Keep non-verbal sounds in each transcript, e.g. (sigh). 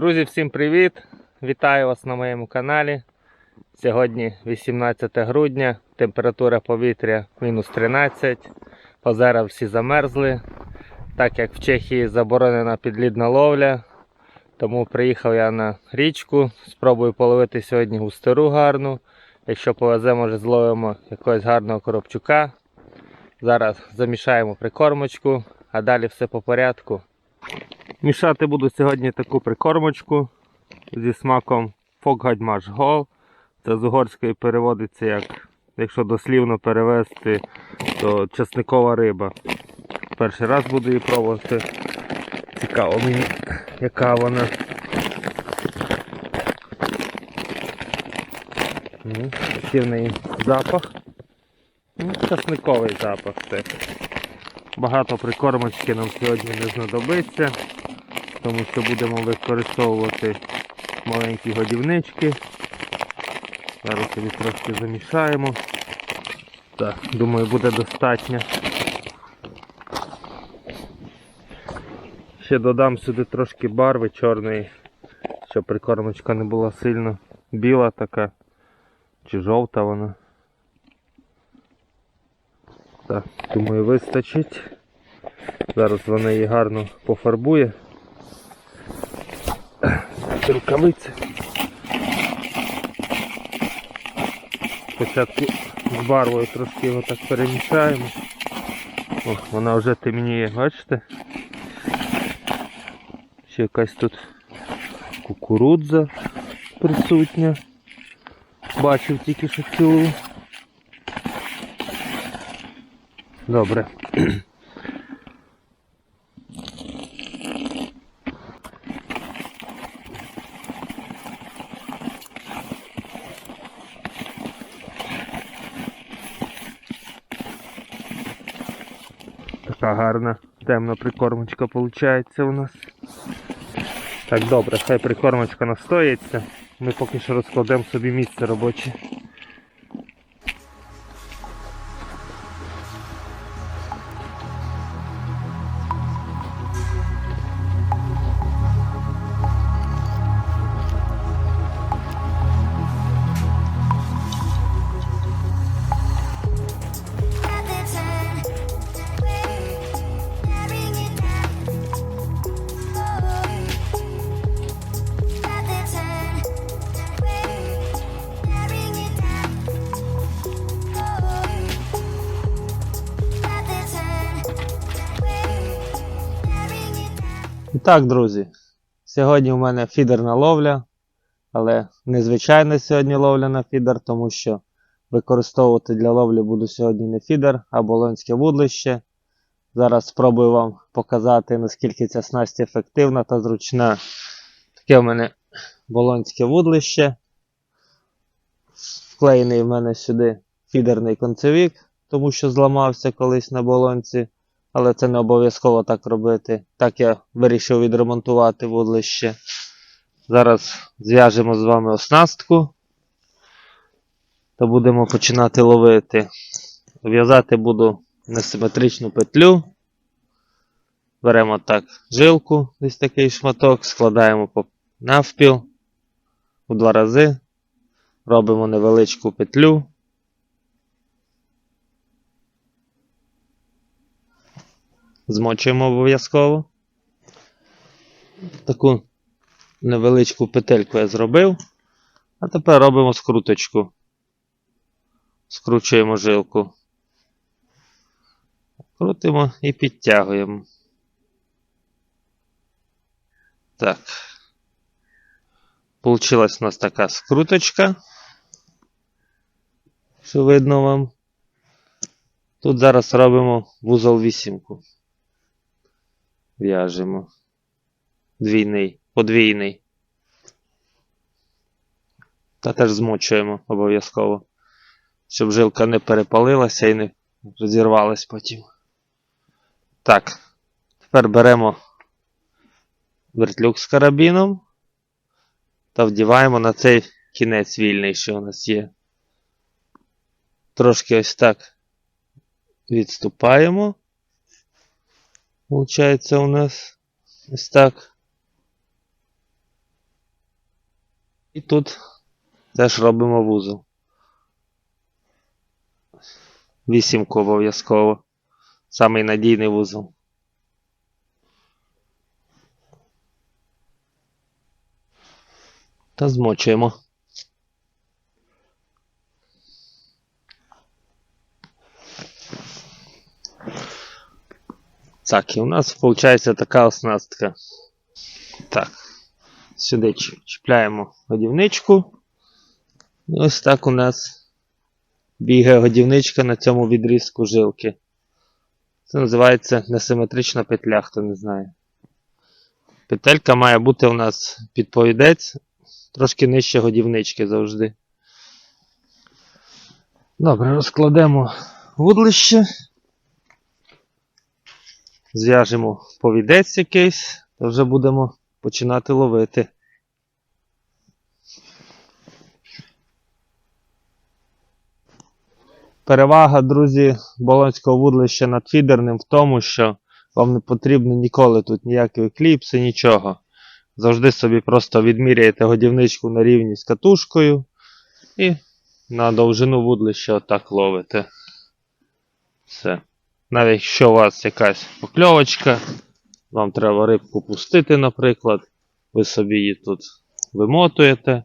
Друзі, всім привіт! Вітаю вас на моєму каналі. Сьогодні 18 грудня, температура повітря мінус 13, озера всі замерзли. Так як в Чехії заборонена підлідна ловля, тому приїхав я на річку, спробую половити сьогодні густеру гарну. Якщо повезе, може зловимо якогось гарного коробчука. Зараз замішаємо прикормочку, а далі все по порядку. Мішати буду сьогодні таку прикормочку зі смаком Фокгадьмаш Гол. Це з угорської переводиться як, якщо дослівно перевести, то часникова риба. Перший раз буду її пробувати. Цікаво мені, яка вона. Неї запах. Часниковий запах. Це. Багато прикормочки нам сьогодні не знадобиться тому що будемо використовувати маленькі годівнички. Зараз собі трошки замішаємо. Так, думаю, буде достатньо. Ще додам сюди трошки барви чорної, щоб прикормочка не була сильно біла така чи жовта вона. Так, думаю, вистачить. Зараз вона її гарно пофарбує рукавиці. Спочатку з барвою трошки його так перемішаємо. О, вона вже темніє, бачите? Ще якась тут кукурудза присутня. Бачив тільки що цілу. Добре. Така гарна темна прикормочка виходить у нас. Так, добре, хай прикормочка настоїться. Ми поки що розкладемо собі місце робоче. І так, друзі, сьогодні у мене фідерна ловля, але незвичайна сьогодні ловля на фідер, тому що використовувати для ловлі буду сьогодні не фідер, а болонське вудлище. Зараз спробую вам показати, наскільки ця снасть ефективна та зручна. Таке в мене болонське вудлище. Вклеєний в мене сюди фідерний концевік, тому що зламався колись на болонці. Але це не обов'язково так робити. Так я вирішив відремонтувати вудлище. Зараз зв'яжемо з вами оснастку та будемо починати ловити. В'язати буду несиметричну петлю. Беремо так жилку, десь такий шматок, складаємо навпіл у два рази. Робимо невеличку петлю. Змочуємо обов'язково. Таку невеличку петельку я зробив. А тепер робимо скруточку. Скручуємо жилку. Крутимо і підтягуємо. Так. Получилась у нас така скруточка. Що видно вам. Тут зараз робимо вузол вісімку в'яжемо. Двійний, подвійний. Та теж змочуємо обов'язково, щоб жилка не перепалилася і не розірвалась потім. Так, тепер беремо вертлюк з карабіном та вдіваємо на цей кінець вільний, що у нас є. Трошки ось так відступаємо. Получається у нас ось так. І тут теж робимо вузол. Вісімку обов'язково. Самий надійний вузол. Та змочуємо. Так, і у нас виходить така оснастка. Так. Сюди чіпляємо годівничку. І ось так у нас бігає годівничка на цьому відрізку жилки. Це називається несиметрична петля, хто не знає. Петелька має бути у нас підповідець, трошки нижче годівнички завжди. Добре, розкладемо вудлище. Зв'яжемо повідець якийсь, то вже будемо починати ловити. Перевага, друзі, болонського вудлища над фідерним в тому, що вам не потрібно ніколи тут ніякої кліпси, нічого. Завжди собі просто відміряєте годівничку на рівні з катушкою і на довжину вудлища отак ловите. Все. Навіть якщо у вас якась покльовочка, вам треба рибку пустити, наприклад, ви собі її тут вимотуєте.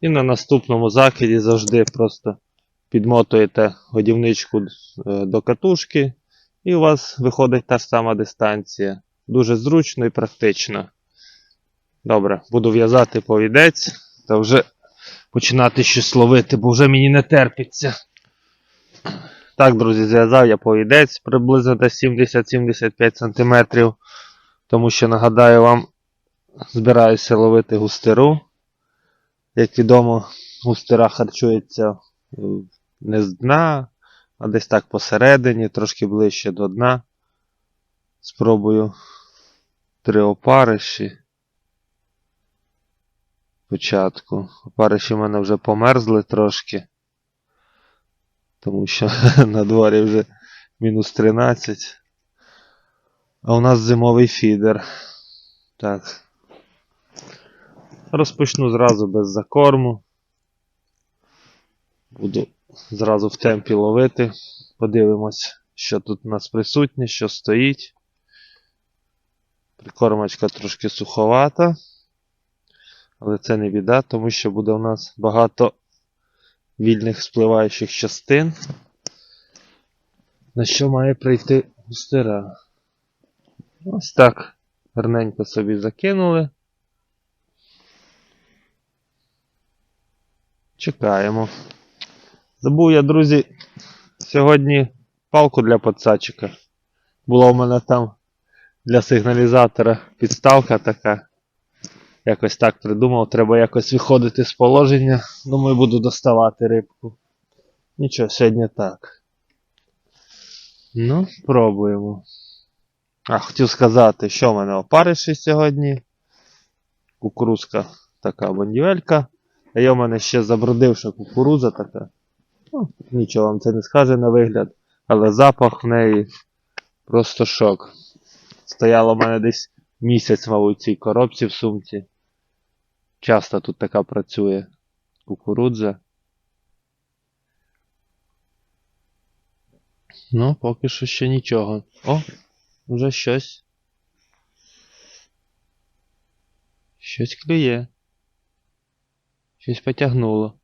І на наступному закиді завжди просто підмотуєте годівничку е, до катушки, і у вас виходить та ж сама дистанція. Дуже зручно і практично. Добре, буду в'язати повідець та вже починати щось ловити, бо вже мені не терпиться. Так, друзі, зв'язав я повідець приблизно десь 70-75 см. Тому що, нагадаю вам, збираюся ловити густеру. Як відомо, густера харчується не з дна, а десь так посередині, трошки ближче до дна. Спробую три опариші. Спочатку. Опариші в мене вже померзли трошки. Тому що (laughs) на дворі вже мінус 13. А у нас зимовий фідер. Так. Розпочну зразу без закорму. Буду зразу в темпі ловити. Подивимось, що тут у нас присутнє, що стоїть. Прикормочка трошки суховата. Але це не біда, тому що буде у нас багато вільних спливаючих частин. На що має прийти густера. Ось так. Гарненько собі закинули. Чекаємо. Забув я, друзі, сьогодні палку для подсадчика. Була у мене там для сигналізатора підставка така. Якось так придумав, треба якось виходити з положення. Думаю, буду доставати рибку. Нічого, сьогодні так. Ну, пробуємо. А, хотів сказати, що в мене опариші сьогодні. Кукурузка така бондівелька. А є в мене ще забродивша кукуруза така. Ну, нічого вам це не скаже на вигляд, але запах в неї просто шок. Стояло в мене десь місяць, мабуть, в цій коробці в сумці. Часто тут така працює кукурудза. Ну, поки що ще нічого. О, вже щось. Щось клює. Щось потягнуло.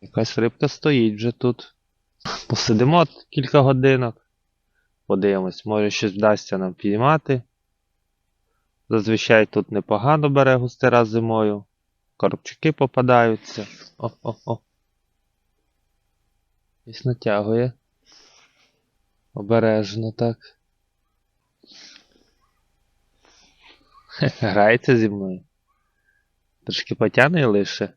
Якась рибка стоїть вже тут. Посидимо кілька годинок. Подивимось, може щось вдасться нам піймати. Зазвичай тут непогано бере густера зимою. Коробчики попадаються. О-о-о. Десь натягує. Обережно так. Грається зі мною. Трошки потягне лише.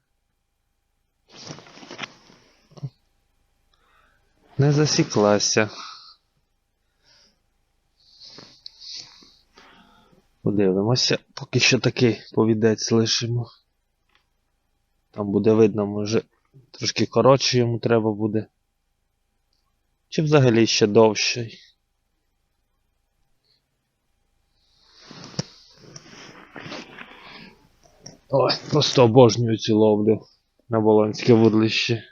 Не засіклася. Подивимося, поки що такий повідець лишимо. Там буде видно, може трошки коротше йому треба буде. Чи взагалі ще довший. Ой, просто обожнюю ці ловлі на Болонське вудлище.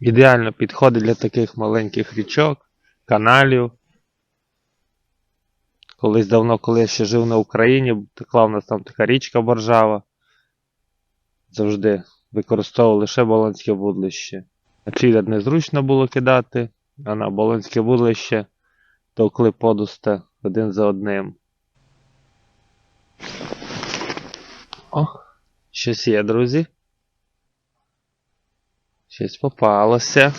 Ідеально підходить для таких маленьких річок каналів. Колись давно, коли я ще жив на Україні, текла в нас там така річка боржава. Завжди використовував лише Болонське вудлище. На Чилят незручно було кидати, а на Болонське вудлище товкли подуста один за одним. О, щось є, друзі. Щось попалося.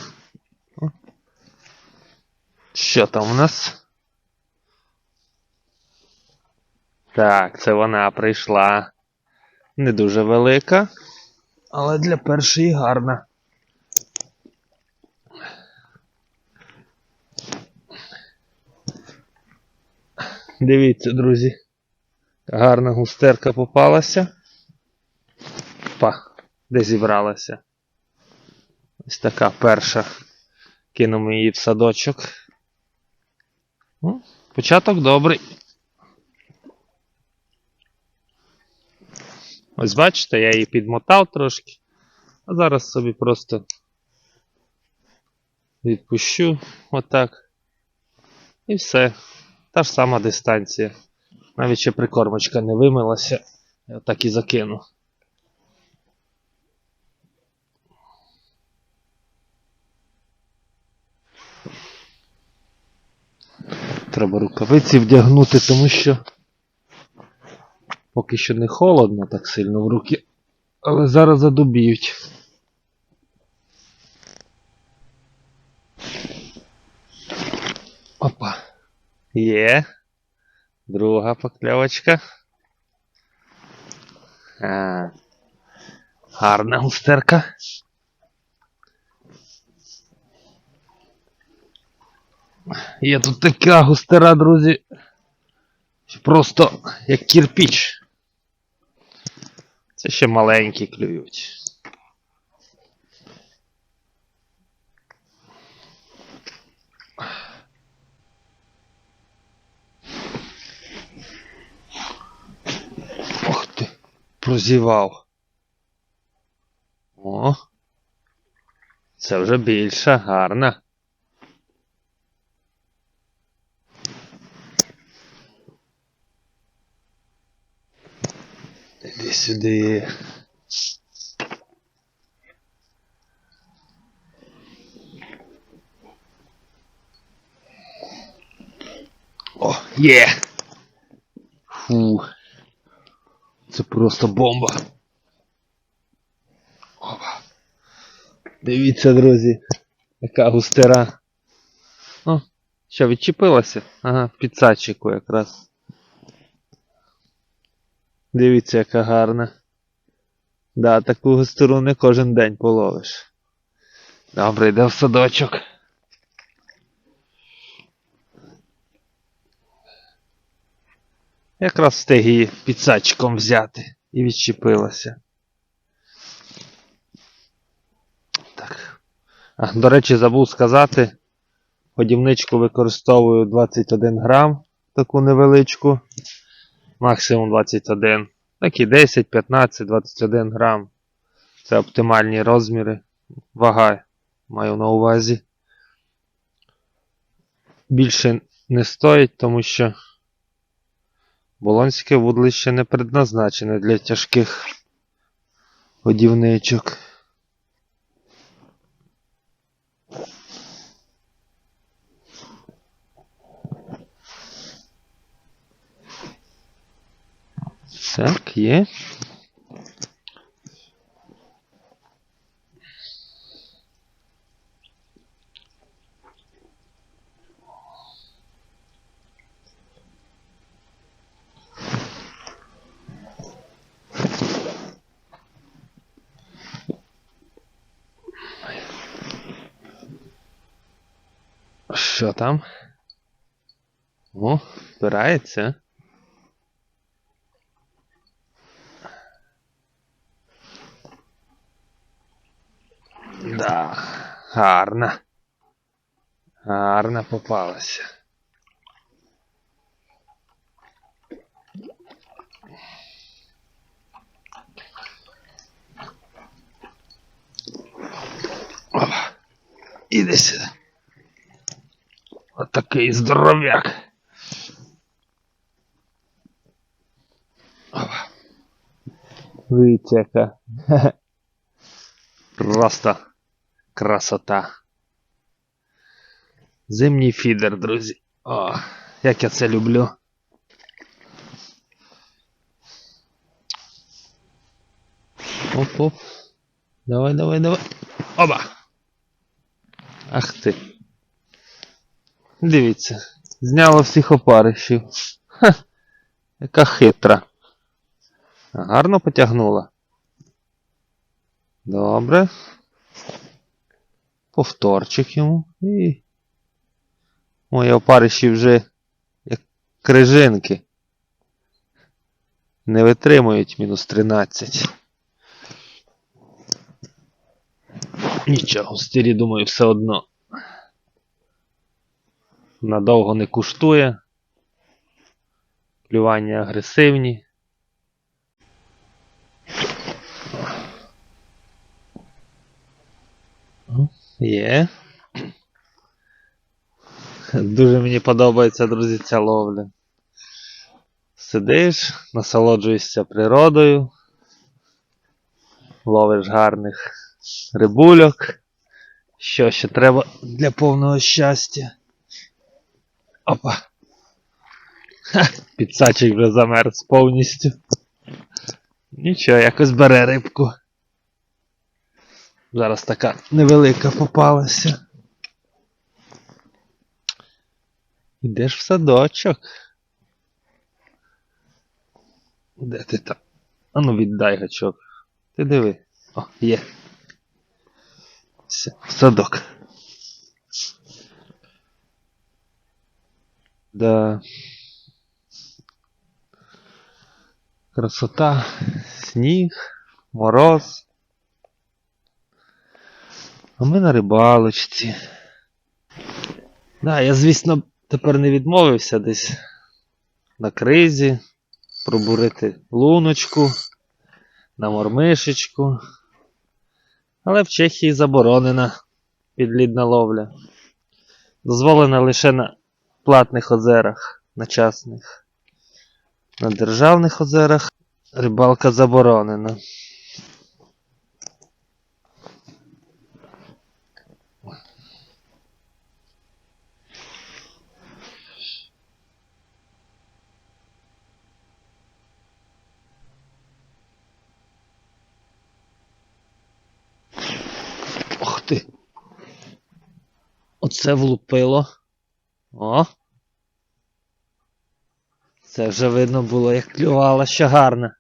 Що там у нас? Так, це вона прийшла. Не дуже велика, але для першої гарна. Дивіться, друзі. Гарна густерка попалася. Па, де зібралася? Ось така перша. Кинемо її в садочок. Ну, початок добрий. Ось бачите, я її підмотав трошки. А зараз собі просто відпущу отак. І все. Та ж сама дистанція. Навіть ще прикормочка не вимилася. Я так і закину. Треба рукавиці вдягнути, тому що поки що не холодно так сильно в руки, але зараз задубіють. Опа. Є. Друга покльовочка. А, гарна густерка. Є тут така густера, друзі. Просто як кірпіч. Це ще маленькі клюють. Ох ти, прозівав. О. Це вже більша, гарна. Сюди. О, є! Фу. Це просто бомба. Опа. Дивіться, друзі, яка густера. О, що, відчепилася? Ага, підсадчику якраз. Дивіться, яка гарна. Да, таку густеру не кожен день половиш. Добре, йде в садочок. Якраз встиг її підсачком взяти і відчепилася. Так. А, до речі, забув сказати. Годівничку використовую 21 грам, таку невеличку. Максимум 21. Такі 10, 15, 21 грам. Це оптимальні розміри. Вага маю на увазі. Більше не стоїть, тому що Болонське вудлище не предназначене для тяжких годівничок. Так, є. Що там? О, збирається. Да, гарно. Гарно попалася. Опа. Іди сюди. Отакий здоров'як. Витяка. (laughs) Просто красота. Зимній фідер, друзі. О, як я це люблю. Оп-оп. Давай, давай, давай. Оба! Ах ти. Дивіться. Зняло всіх опаришів. Ха, яка хитра. Гарно потягнула. Добре. Повторчик йому. І. Мої опариші вже як крижинки. Не витримують мінус 13. Нічого, стірі, думаю, все одно. Надовго не куштує. Клювання агресивні. Є. Дуже мені подобається, друзі, ця ловля. Сидиш, насолоджуєшся природою, ловиш гарних рибульок. Що ще треба для повного щастя? Опа. Підсачик вже замерз повністю. Нічого, якось бере рибку. Зараз така невелика попалася. Ідеш в садочок. Де ти там? Ану віддай гачок. Ти диви. О, є. Все, в садок. Да. Красота, сніг, мороз. А ми на рибалочці. Да, я, звісно, тепер не відмовився десь на кризі пробурити луночку, на мормишечку. Але в Чехії заборонена підлідна ловля. Дозволена лише на платних озерах, на частних. На державних озерах рибалка заборонена. Ох ти. Оце влупило. О. Це вже видно було, як клювала ще гарно.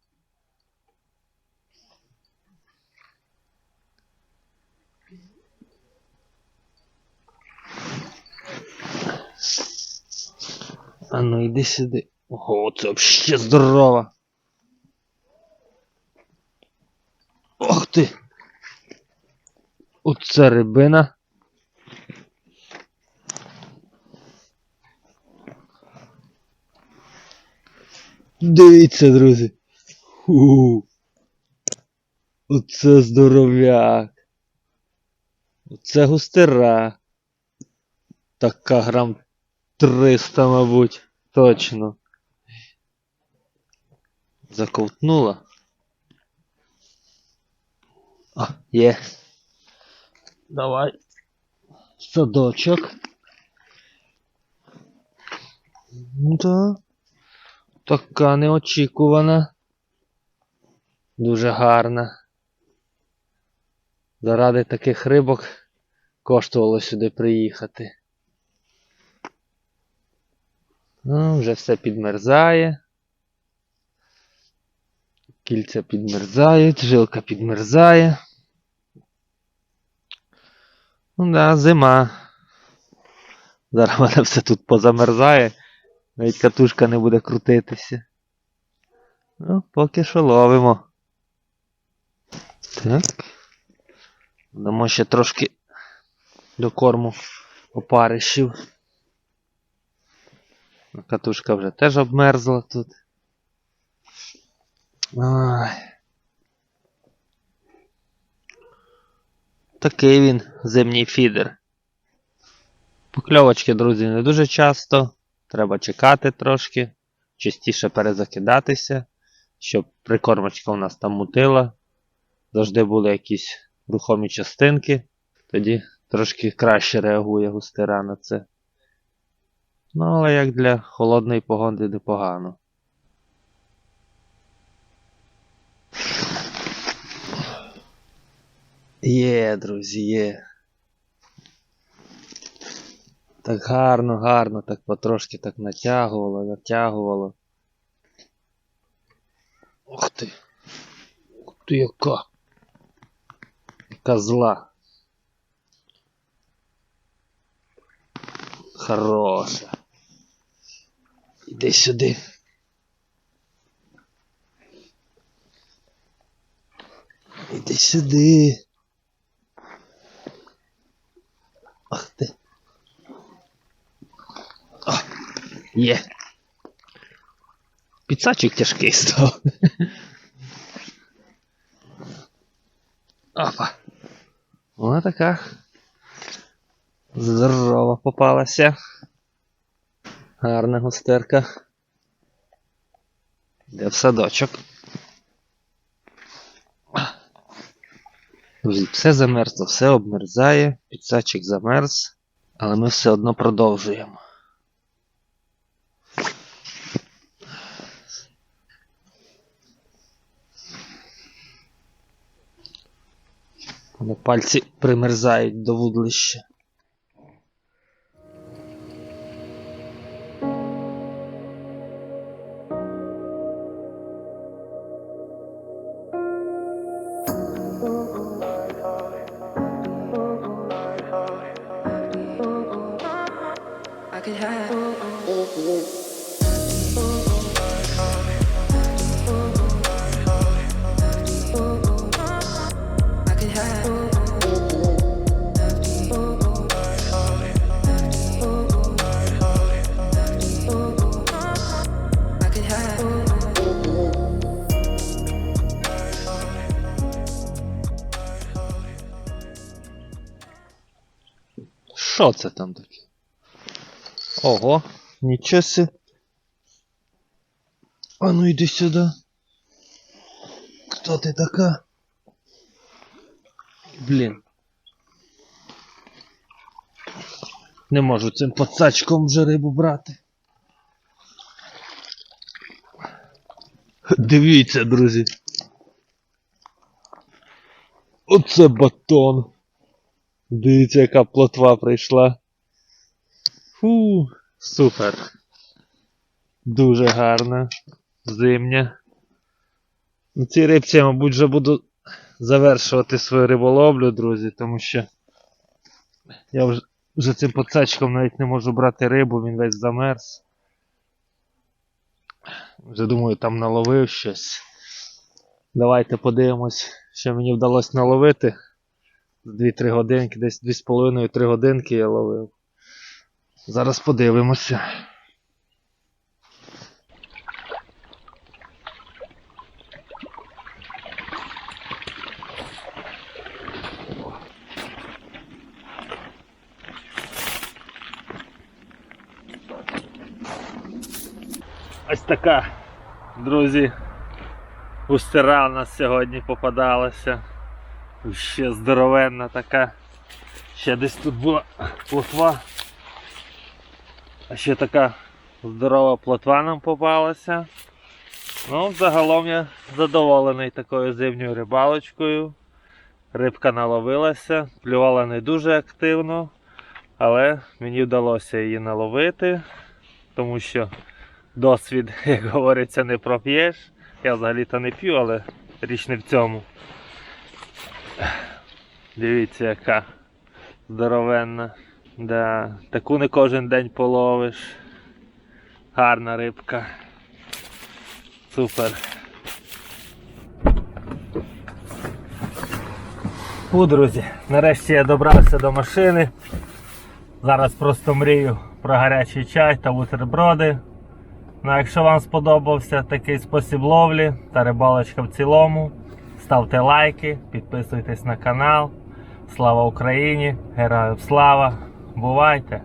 А ну йди сюди. Ого, це взагалі здорова. Ох ти. Оце рибина. Дивіться, друзі. Фу. Оце здоров'як. Оце густера. Така грам 300, мабуть. Точно. Заковтнула. А, є. Давай. Садочок. Ну да. Така неочікувана. Дуже гарна. Заради таких рибок коштувало сюди приїхати. Ну, вже все підмерзає. Кільця підмерзають, жилка підмерзає. Ну да, зима. Зараз мене все тут позамерзає. Навіть катушка не буде крутитися. Ну, поки що ловимо. Так. Дамо ще трошки до корму опаришів. Катушка вже теж обмерзла тут. Ай. Такий він зимній фідер. Покльовочки, друзі, не дуже часто. Треба чекати трошки, частіше перезакидатися, щоб прикормочка у нас там мутила. Завжди були якісь рухомі частинки. Тоді трошки краще реагує густира на це. Ну, але як для холодної погоди непогано. Є, друзі, є. Так гарно, гарно, так потрошки так натягувало, натягувало. Ух ти. Ух ти яка. Яка зла. Хороша. Іди сюди. Іди сюди. Ах ти. О, є. Підсачик тяжкий став. Опа. Вона така. Здорова попалася. Гарна густерка. Де в садочок. Все замерзло, все обмерзає, підсачик замерз, але ми все одно продовжуємо. Вони пальці примерзають до вудлища. Що це там таке? Ого, нічого си. А ну йди сюди. Хто ти така? Блін. Не можу цим пацачком вже рибу брати. Дивіться, друзі. Оце батон. Дивіться, яка плотва прийшла. Фу, супер. Дуже гарна. Зимня. На цій рибці я, мабуть, вже буду завершувати свою риболовлю, друзі, тому що я вже, вже цим пацачком навіть не можу брати рибу, він весь замерз. Вже думаю, там наловив щось. Давайте подивимось, що мені вдалося наловити. 2-3 годинки, десь 2,5-3 годинки я ловив. Зараз подивимося. Ось така, друзі, густера у нас сьогодні попадалася. Ще здоровенна така. Ще десь тут була плотва. А ще така здорова плотва нам попалася. Ну, загалом я задоволений такою зимньою рибалочкою. Рибка наловилася, плювала не дуже активно, але мені вдалося її наловити, тому що досвід, (laughs) як говориться, не проп'єш. Я взагалі-то не п'ю, але річ не в цьому. Дивіться, яка здоровенна. Да, таку не кожен день половиш. Гарна рибка. Супер. Фу, друзі, нарешті я добрався до машини. Зараз просто мрію про гарячий чай та бутерброди. Ну, якщо вам сподобався такий спосіб ловлі та рибалочка в цілому, ставте лайки, підписуйтесь на канал. Слава Україні! Героям слава! Бувайте!